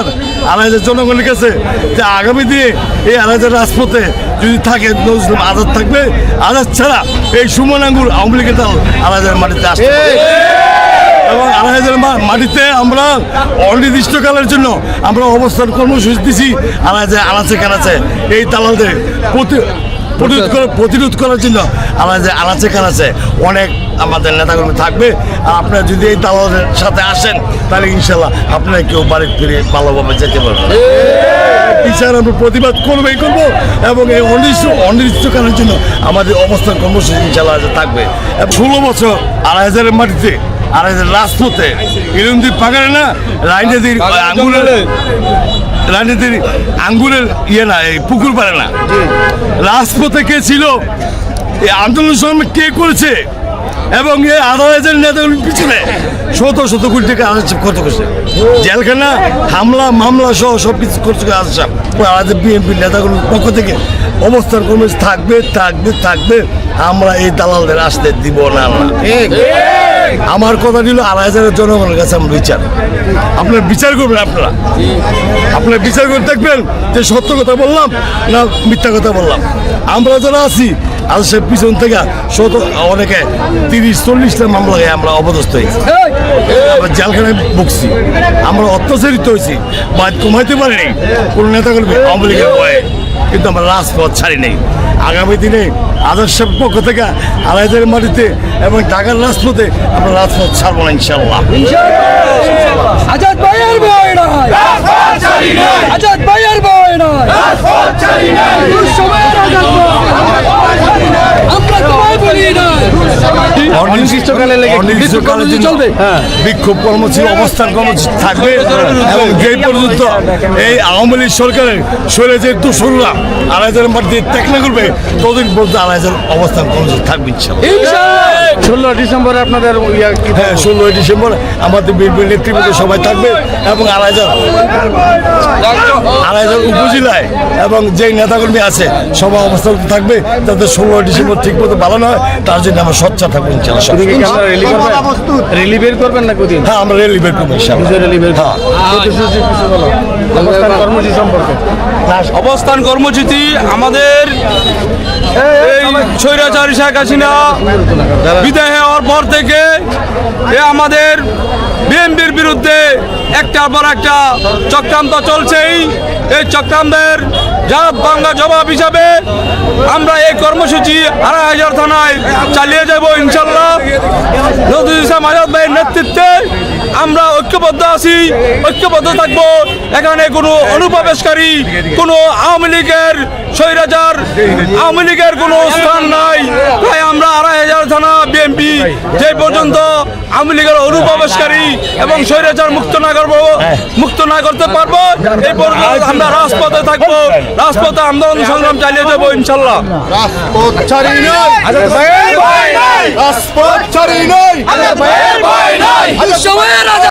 হুঁশিয়ার আনাইদের জনগণের কাছে যে আগামী দিনে এই আনাইদের রাজপথে যদি থাকে নজরুল আজাদ থাকবে আজাদ ছাড়া এই সুমন আঙ্গুর আওয়ামী লীগের দল আনাইদের মাটিতে আসবে এবং আড়াইহাজার মাটিতে আমরা অনির্দিষ্টকালের জন্য আমরা অবস্থান কর্মসূচি দিছি আড়াইহাজার আনাচে কানাচে। এই দালালদের প্রতি প্রতিরোধ করে প্রতিরোধ করার জন্য আলাদা আনাচে কানাচে অনেক আমাদের নেতাকর্মী থাকবে। আর আপনারা যদি এই দালালের সাথে আসেন তাহলে ইনশাল্লাহ আপনারা কেউ বাড়ি ফিরে ভালোভাবে যেতে পারবেন বিচার আমরা প্রতিবাদ করবেই করব এবং এই অনির্দিষ্ট অনির্দিষ্টকালের জন্য আমাদের অবস্থান কর্মসূচি ইনশাল্লাহ থাকবে। ষোলো বছর আড়াই হাজারের মাটিতে আড়াই হাজার রাজপথে ইরুমদির পাকারে না রাজনীতির আঙ্গুরের রাজনীতির আঙ্গুরের ইয়ে না এই পুকুর পারে না। রাজপথে কে ছিল? এই আন্দোলন সংগ্রামে কে করেছে? এবং এই আড়াই হাজার নেতাগুলির পিছনে। শত শত কোটি টাকা আসাম কত করছে জেলখানা হামলা মামলা সহ সব কিছু করছে আসাম আমাদের বিএনপির নেতাগুলোর পক্ষ থেকে অবস্থান কর্মী থাকবে থাকবে থাকবে। আমরা এই দালালদের আসতে দিব না আমরা কথা দিল আড়াই হাজারের জনগণের কাছে আমার বিচার। আপনার বিচার করবেন আপনারা। আপনারা বিচার করে দেখবেন যে সত্য কথা বললাম না মিথ্যা কথা বললাম। আমরা যারা আছি আর সে পিছন থেকে শত অনেকে তিরিশ, চল্লিশটা মামলায় আমরা অপদস্থ হয়েছি। আমরা জেলখানায় ভুগছি। আমরা অত্যাচারিত হয়েছি। বাদ কমাইতে পারিনি কোনো নেতা করবে আওয়ামী লীগের ভয়ে। কিন্তু আমরা রাজপথ ছাড়ি নেই। আগামী দিনে আদর্শের পক্ষ থেকে আলাইদের মাটিতে এবং ঢাকার রাজপথে আমরা রাজপথ ছাড়বো না ইনশাল্লাহ আজাদ ভাইয়ের ভয় নয় আজাদ ভাইয়ের ভয় নয় দুঃসময়ের অনির্দিষ্টকালে জন্য চলবে? বিক্ষোভ কর্মসূচি অবস্থান কর্মসূচি থাকবে এবং যে পর্যন্ত এই আওয়ামী লীগ সরকারের যে আড়াইজার মাটি ত্যাগ না করবে ততদিন পর্যন্ত আড়াইজার অবস্থান কর্মসূচি থাকবে ষোলো ডিসেম্বরে আপনাদের হ্যাঁ ষোলোই ডিসেম্বর আমাদের বিএনপির নেতৃবৃন্দ সবাই থাকবে এবং আড়াইজার আড়াইজার উপজেলায় এবং যেই নেতাকর্মী আছে সবাই অবস্থান থাকবে। যাতে ষোলোই ডিসেম্বর ঠিক মতো ভালো নয় তার জন্য আমরা সচ্চা থাকব ইনশাল্লাহ সবাই। আপনারা রেলি করবেন রেলি বের করবেন না কোদিন হ্যাঁ আমরা রেলি বের করব রেলি বের হ্যাঁ। প্রতিশ্রুতি কিছু বলো অবস্থান কর্মসূচি সম্পর্কে। অবস্থান কর্মসূচি আমাদের এই স্বৈরাচারী শেখ হাসিনা বিদায় হওয়ার পর থেকে এ আমাদের বিএনপির বিরুদ্ধে একটার পর একটা চক্রান্ত চলছেই। এই চক্রান্তের যা বাংলা জবাব হিসাবে আমরা এই কর্মসূচি আড়াই হাজার থানায় চালিয়ে যাব ইনশাল্লাহ। নজরুল ইসলাম আজাদ ভাইয়ের নেতৃত্বে আমরা ঐক্যবদ্ধ আছি, ঐক্যবদ্ধ থাকব। এখানে কোনো অনুপ্রবেশকারী, কোনো আওয়ামী লীগের স্বৈরাচার, আওয়ামী লীগের কোনো স্থান নাই। তাই আমরা আড়াই হাজার থানা যে পর্যন্ত আওয়ামী লীগের অনুপ্রবেশকারী এবং স্বৈরাচার মুক্ত না করব মুক্ত না করতে পারব এই পর্যন্ত আমরা রাজপথে থাকব। রাজপথে আন্দোলন সংগ্রাম চালিয়ে যাব ইনশাল্লাহ। রাজপথ ছাড়ি নয়